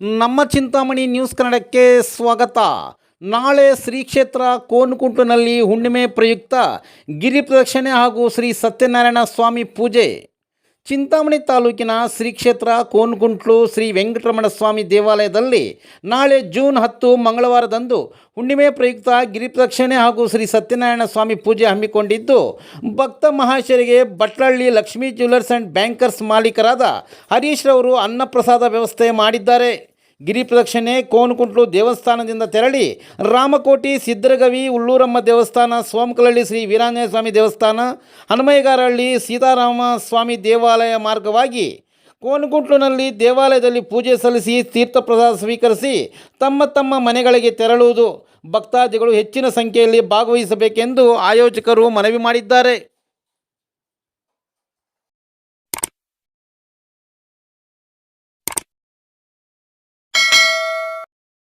ನಮ್ಮ ಚಿಂತಾಮಣಿ ನ್ಯೂಸ್ ಕನ್ನಡಕ್ಕೆ ಸ್ವಾಗತ. ನಾಳೆ ಶ್ರೀ ಕ್ಷೇತ್ರ ಕೋನಕುಂಟುನಲ್ಲಿ ಹುಣ್ಣಿಮೆ ಪ್ರಯುಕ್ತ ಗಿರಿ ಪ್ರದಕ್ಷಿಣೆ ಹಾಗೂ ಶ್ರೀ ಸತ್ಯನಾರಾಯಣ ಸ್ವಾಮಿ ಪೂಜೆ. ಚಿಂತಾಮಣಿ ತಾಲೂಕಿನ ಶ್ರೀ ಕ್ಷೇತ್ರ ಕೋನಕುಂಟ್ಲು ಶ್ರೀ ವೆಂಕಟರಮಣ ಸ್ವಾಮಿ ದೇವಾಲಯದಲ್ಲಿ ನಾಳೆ ಜೂನ್ ಹತ್ತು ಮಂಗಳವಾರದಂದು ಹುಣ್ಣಿಮೆ ಪ್ರಯುಕ್ತ ಗಿರಿ ಪ್ರದಕ್ಷಿಣೆ ಹಾಗೂ ಶ್ರೀ ಸತ್ಯನಾರಾಯಣ ಸ್ವಾಮಿ ಪೂಜೆ ಹಮ್ಮಿಕೊಂಡಿದ್ದು, ಭಕ್ತ ಮಹಾಶಯರಿಗೆ Batlalli Lakshmi jewellers and bankers ಮಾಲೀಕರಾದ Harish ರವರು ಅನ್ನಪ್ರಸಾದ ವ್ಯವಸ್ಥೆ ಮಾಡಿದ್ದಾರೆ. ಗಿರಿ ಪ್ರದಕ್ಷಿಣೆ, ಕೋನಕುಂಟ್ಲು ದೇವಸ್ಥಾನದಿಂದ ತೆರಳಿ ರಾಮಕೋಟಿ ಸಿದ್ದರಗವಿ ಉಳ್ಳೂರಮ್ಮ ದೇವಸ್ಥಾನ ಸೋಮಕಲಹಳ್ಳಿ ಶ್ರೀ ವೀರಾಂಜನೇಯ ಸ್ವಾಮಿ ದೇವಸ್ಥಾನ, ಹನುಮಯ್ಯಗಾರಹಳ್ಳಿ ಸೀತಾರಾಮ ಸ್ವಾಮಿ ದೇವಾಲಯ ಮಾರ್ಗವಾಗಿ ಕೋನ್ಗುಂಟ್ಲುನಲ್ಲಿ ದೇವಾಲಯದಲ್ಲಿ ಪೂಜೆ ಸಲ್ಲಿಸಿ ತೀರ್ಥಪ್ರಸಾದ ಸ್ವೀಕರಿಸಿ ತಮ್ಮ ತಮ್ಮ ಮನೆಗಳಿಗೆ ತೆರಳುವುದು. ಭಕ್ತಾದಿಗಳು ಹೆಚ್ಚಿನ ಸಂಖ್ಯೆಯಲ್ಲಿ ಭಾಗವಹಿಸಬೇಕೆಂದು ಆಯೋಜಕರು ಮನವಿ ಮಾಡಿದ್ದಾರೆ.